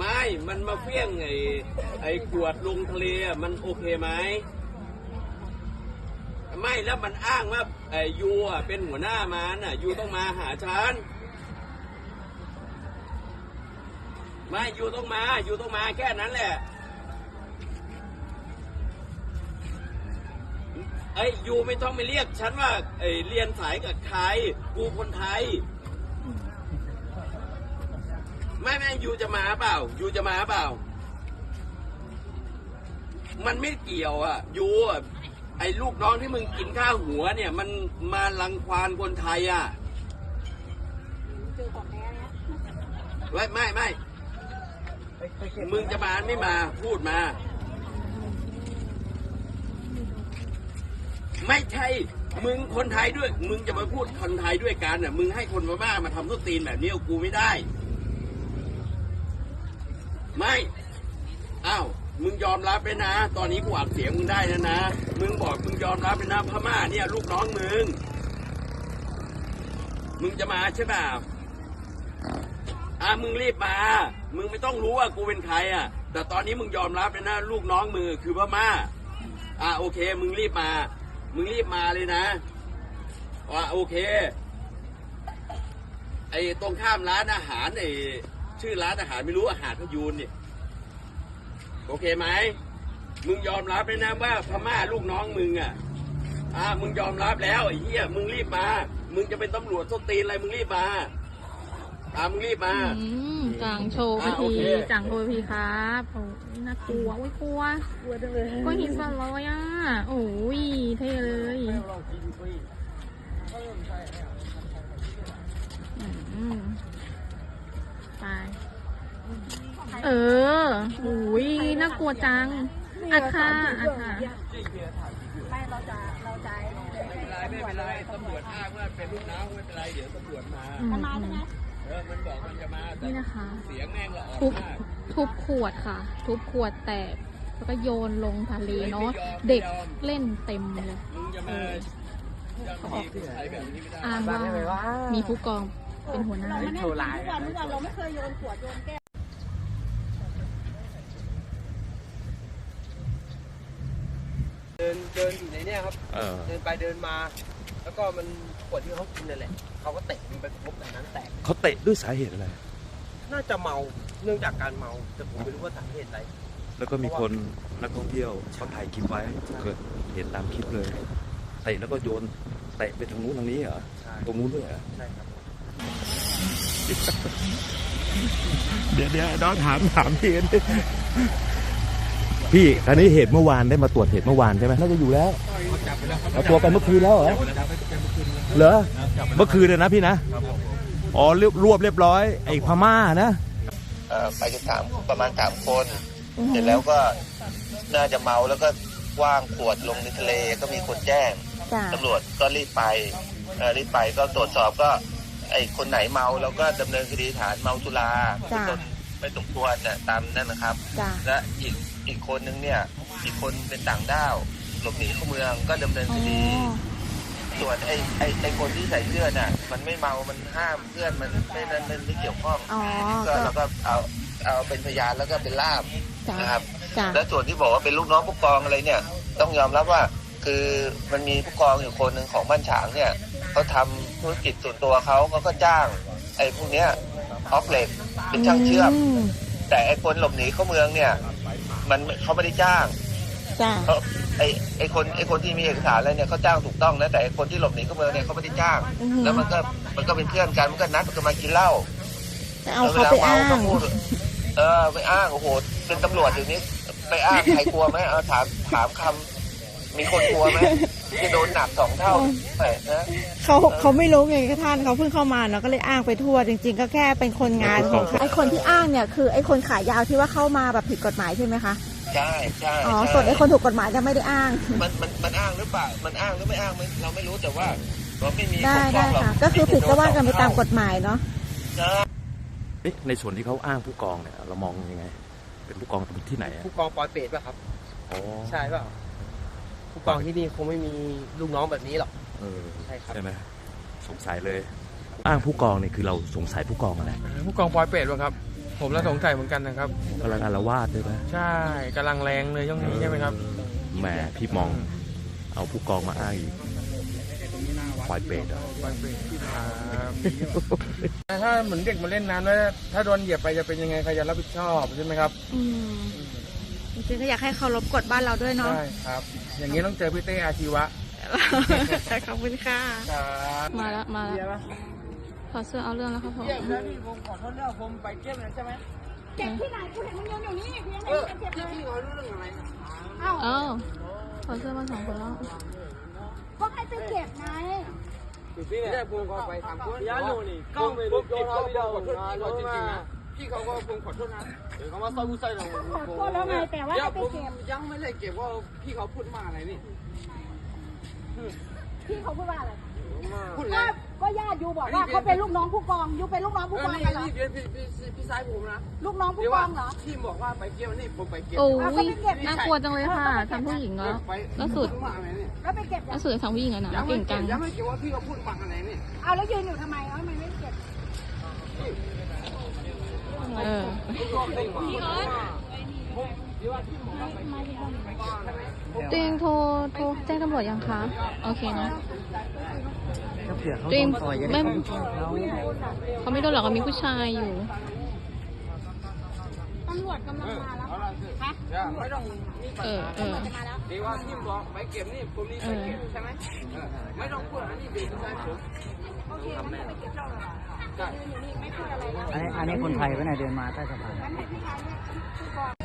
ไม่ มันมาเฟี้ยงไอ้ไอ้ขวดลงทะเลอะมันโอเคไหม ไม่แล้วมันอ้างว่าไอ้ยูอะเป็นหัวหน้ามันอะยูต้องมาหาฉัน ไม่ยูต้องมายูต้องมาแค่นั้นแหละ ไอ้ยยูไม่ต้องไปเรียกฉันว่าไอ้เรียนสายกับใครกูคนไทย ไม่ไม่ยูจะมาเปล่ายูจะมาเปล่า มันไม่เกี่ยวอะยูไอ้ลูกน้องที่มึงกินข้าวหัวเนี่ย มันมาลังควานคนไทยอะไม่ไม่ไม่มึงจะมาไม่มาพูดมา ไม่ใช่มึงคนไทยด้วย มึงจะมาพูดคนไทยด้วยกันอะ มึงให้คนบ้ามาทำต้นตีนแบบนี้กูไม่ได้ ไม่อ้าวมึงยอมรับไปนะ ตอนนี้กูอัดเสียงมึงได้นะนะ มึงบอกมึงยอมรับไปนะพม่าเนี่ยลูกน้องมึง มึงจะมาใช่เปล่าอะมึงรีบมา มึงไม่ต้องรู้ว่ากูเป็นใครอะ แต่ตอนนี้มึงยอมรับไปนะ ลูกน้องมือคือพม่า อะโอเค มึงรีบมา มึงรีบมาเลยนะว่าโอเค ไอ้ตรงข้ามร้านอาหารไอ้ ชื่อร้านอาหารไม่รู้อาหารพยูนเนี่ยโอเคไหมมึงยอมรับเลยนะว่าพม่าลูกน้องมึงอะอ่ามึงยอมรับแล้วไอ้เหี้ยมึงรีบมา มึงจะเป็นตำรวจส้นตีนอะไรมึงรีบมาอ่ามึงรีบมาอืมจางโชว์ไปอะโอทีเคจางโชว์ไปทีครับโอ้ยน่ากลัวอุ้ยกลัวกลัวจังเลยก็หินสั่นลอยอะโอ้ยเท่เลย อืมไป เออโอ้ยน่ากลัวจังอาคาอาคาไม่เราจะเราจะไม่เป็นไรไม่เป็นไรตำรวจอ้างว่าเป็นลูกน้องไม่เป็นไรเดี๋ยวตำรวจมาอืมมาใช่ไหมเออมันบอกมันจะมาแต่นี่นะคะ เสียงแม่งละออทุกบมากทุบขวดค่ะ ทุบขวดแตกแล้วก็โยนลงทะเลเนาะเด็กเล่นเต็มเลยมึงจะมาจะมีผู้ชายแบบนี้ไม่ได้ อ้างว่ามีผู้กองเป็นหัวหน้า เราไม่ได้ทุกวันทุกวันเราไม่เคยโยนขวดโยนแก้ว เดินเดินอยู่ในเนี่ยครับ เออ เดินไปเดินมา แล้วก็มันขวดที่เขากินนั่นแหละเขาก็เตะมันไปพบแบบนั้นแตกเขาเตะด้วยสาเหตุอะไร น่าจะเมาเนื่องจากการเมาแต่ผมไม่รู้ว่าสาเหตุอะไร แล้วก็มีคนนักท่องเที่ยวเขาถ่ายคลิปไว้เกิดเห็นตามคลิปเลยเตะแล้วก็โยนเตะไปทางนู้นทางนี้เหรอใช่ ตรงนู้นด้วยเหรอใช่ครับ เดี๋ยวเดี๋ยวน้องถามถามพี่กัน พี่อันนี้เหตุเมื่อวานได้มาตรวจเหตุเมื่อวานใช่ไหมน่าจะอยู่แล้วเอาตัวไปเมื่อคืนแล้วเหรอเหรอเมื่อคืนเลยนะพี่นะอ๋อเรียบรวบเรียบร้อยไอ้พม่านะเอ่อไปกันสามประมาณสามคนเสร็จแล้วก็น่าจะเมาแล้วก็คว้างขวดลงในทะเลก็มีคนแจ้งจ้าตำรวจก็รีบไปเอ่อรีบไปก็ตรวจสอบก็ไอ้คนไหนเมาแล้วก็ดำเนินคดีฐานเมาสุราจ้ะจนไม่สมควรน่ะตามนั่นนะครับจ้าและอีก อีกคนนึงเนี่ย อีกคนเป็นต่างด้าวหลบหนีเข้าเมืองก็ดำเนินคดี ส่วนไอ้ไอ้ไอ้คนที่ใส่เสื้อน่ะ มันไม่เมา มันห้ามเพื่อนมันไม่นั้นมันไม่เกี่ยวข้อง อ๋อก็เราก็เอาเอาเป็นพยานแล้วก็เป็นล่ามจ้านะครับ จ้าและส่วนที่บอกว่าเป็นลูกน้องผู้กองอะไรเนี่ย ต้องยอมรับว่าคือมันมีผู้กองอยู่คนหนึ่งของบ้านฉางเนี่ยเขาทำธุรกิจส่วนตัวเขาเขาก็จ้าง ไอ้พวกเนี้ยออฟเหล็กเป็นช่างเชื่อมแต่ไอ้คนหลบหนีเข้าเมืองเนี่ย มันเขาไม่ได้จ้างจ้าเขาไอ้ไอ้คนไอ้คนที่มีเอกสารอะไรเนี่ยเขาจ้างถูกต้องนะแต่ไอ้คนที่หลบหนีเข้าเมืองเนี่ยเขาไม่ได้จ้าง อือหือแล้วมันก็มันก็เป็นเพื่อนกันมันก็นัดกันมากินเหล้าจะเอาเขาไปอ้างวลเมก็พูดเออไปอ้างโอ้โหเป็นตำรวจอยู่นี้ ไปอ้างใครกลัวไหมเอาถามถามคำมีคนกลัวไหม จะโดนหนักสองเท่าไปนะเขาเขาไม่รู้ไงก็ท่านเขาเพิ่งเข้ามาเนาะก็เลยอ้างไปทั่วจริง ๆ ก็แค่เป็นคนงานของเขาไอคนที่อ้างเนี่ยคือไอคนขายยาวที่ว่าเข้ามาแบบผิดกฎหมายใช่ไหมคะใช่ใช่อ๋อใช่ส่วนไอคนถูกกฎหมายจะไม่ได้อ้าง มันมันมันอ้างหรือเปล่ามันอ้างหรือไม่อ้างมันเราไม่รู้แต่ว่าเราไม่มีได้ปกป้ได้องหรอกค่ะก็คือผิดก็ว่ากันไปตามกฎหมายเนาะใช่เอ๊ะในส่วนที่เขาอ้างผู้กองเนี่ยเรามองยังไง เป็นผู้กองที่ไหนอะผู้กองปอยเปรตป่ะครับอ๋อใช่เปล่า ผู้กองที่นี่คงไม่มีลูกน้องแบบนี้หรอกเออใช่ครับใช่ไหมสงสัยเลย อ้างผู้กองเนี่ยคือเราสงสัยผู้กองอะไรผู้กองปอยเป็ดวะครับ ผมละสงสัยเหมือนกันนะครับกำลังอารวาสด้วยไหมใช่กำลังแรงเลยช่วงนี้ใช่ไหมครับแหมพี่มอง เอาผู้กองมาอ้างอีกควายเป็ดเหรอบางปีครับถ้าเหมือนเด็กมาเล่นน้ำแล้วถ้าโดนเหยียบไปจะเป็นยังไงใครจะรับผิดชอบใช่ไหมครับอืม จริงๆก็อยากให้เคารพกฎบ้านเราด้วยเนาะ ใช่ครับ อย่างนี้ต้องเจอพี่เต้อาชีวะ ขอบคุณค่ะ ครับมาแล้วมาแล้วถอดเสื้อเอาเรื่องแล้วครับผมพี่ผมขอโทษแล้วผมไปเก็บนะใช่ไหมเก็บที่ไหนกูเห็นมึงโยนอยู่นี่กูยังไม่เออเห็นเก็บเลยพี่เขารู้เรื่องอะไรเอ้าเอ้าถอดเสื้อมาสองคนแล้วก็ให้ไปเก็บไงพี่เนี่ยผมก็ไปถามคนยาโนนี่กล้องไปดูกล้องเขาไม่ได้ขอโทษพี่เขาจริงๆนะ พี่เขาก็ผมขอโทษนะเดี๋ยวเขามาซ่อมใส่เราขอโทษแล้วไงแต่ว่าเดี๋ยให้วไปผมเก็บ ยังไม่ได้เก็บว่าพี่เขาพูดมาอะไรนี่พี่เขาพูดว่าอะไรพูดอะไร ก็ก็ญาติยูบอกว่าเขาเป็นลูกน้องผู้กองยูเป็นลูกน้องเอผู้อกองนี่กันเหรอนี่เป็นพี่พี่พี่ชายผมนะลูกน้องผู้เดี๋ยวกว่าองเหรอ พี่บอกว่าไปเก็บนี่ผมไปเก็บโอ้ยน่ากลัวจังเลยค่ะทำผู้หญิงแล้วล่าสุดมาอะไรนี่แล้วไปเก็บล่าสุดทำผู้หญิงอะนะยังไม่เก่งเก็จับง ยังไม่เก็บว่าพี่เขาพูดมาอะไรนี่เอาแล้วยืนอยู่ทำไมเอาทำไมไม่ เก็บเออตัวเองโทรโทรแจ้งตำรวจยังคะ โอเคเนาะตัวเองไม่เขาไม่โดนหรอกเขามีผู้ชายอยู่ตำรวจกำลังมาแล้วฮะไม่ต้องเออเออมาแล้วดีว่าพี่บอกไปเก็บนี่ผมนี่ไปเก็บใช่ไหมเออไม่ต้องพูดอันนี้เป็นพี่ชายผมโอเคงั้นไม่ไปเก็บเราหรอกใช่ยืน อันนี้อันนี้คนไทยปไหนเดินมาใต้สะพานงั้นให้พี่ชายเนี่ยผู้กอ